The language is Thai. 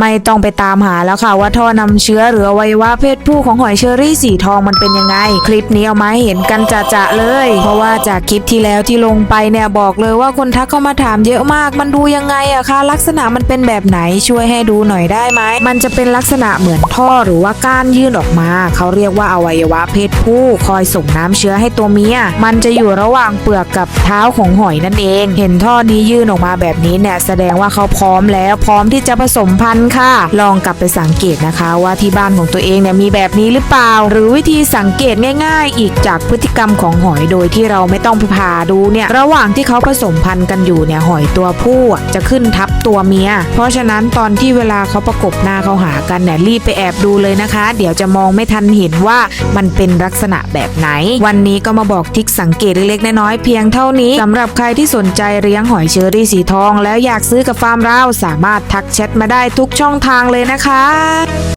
ไม่ต้องไปตามหาแล้วค่ะว่าท่อนำเชื้อหรืออวัยวะเพศผู้ของหอยเชอรี่สีทองมันเป็นยังไง คลิปนี้เอามาให้เห็นกันจะๆเลย เพราะว่าจากคลิปที่แล้วที่ลงไปเนี่ยบอกเลยว่าคนทักเข้ามาถามเยอะมาก มันดูยังไงอะคะลักษณะมันเป็นแบบไหนช่วยให้ดูหน่อยได้ไหมมันจะเป็นลักษณะเหมือนท่อหรือว่าก้านยื่นออกมา เขาเรียกว่าอวัยวะเพศผู้คอยส่งน้ำเชื้อให้ตัวเมียมันจะอยู่ระหว่างเปลือกกับเท้าของหอยนั่นเอง เห็นท่อนี้ยื่นออกมาแบบนี้เนี่ยแสดงว่าเขาพร้อมแล้วพร้อมที่จะผสมพันธุ์ค่ะ ลองกลับไปสังเกตนะคะว่าที่บ้านของตัวเองเนี่ยมีแบบนี้หรือเปล่า หรือวิธีสังเกตง่าย ๆ อีกจากพฤติกรรมของหอยโดยที่เราไม่ต้องไปผ่าดูเนี่ยระหว่างที่เขาผสมพันธุ์กันอยู่เนี่ยหอยตัวผู้จะขึ้นทับตัวเมีย เพราะฉะนั้นตอนที่เวลาเขาประกบหน้าเขาหากันเนี่ยรีบไปแอบดูเลยนะคะ เดี๋ยวจะมองไม่ทันเห็นว่ามันเป็นลักษณะแบบไหน วันนี้ก็มาบอกทิกสังเกตเล็กๆน้อยๆเพียงเท่านี้สำหรับใครที่สนใจเลี้ยงหอยเชอรี่สีทอง แล้วอยากซื้อกับฟาร์มเราสามารถทักแชทมาได้ทุกช่องทางเลยนะคะ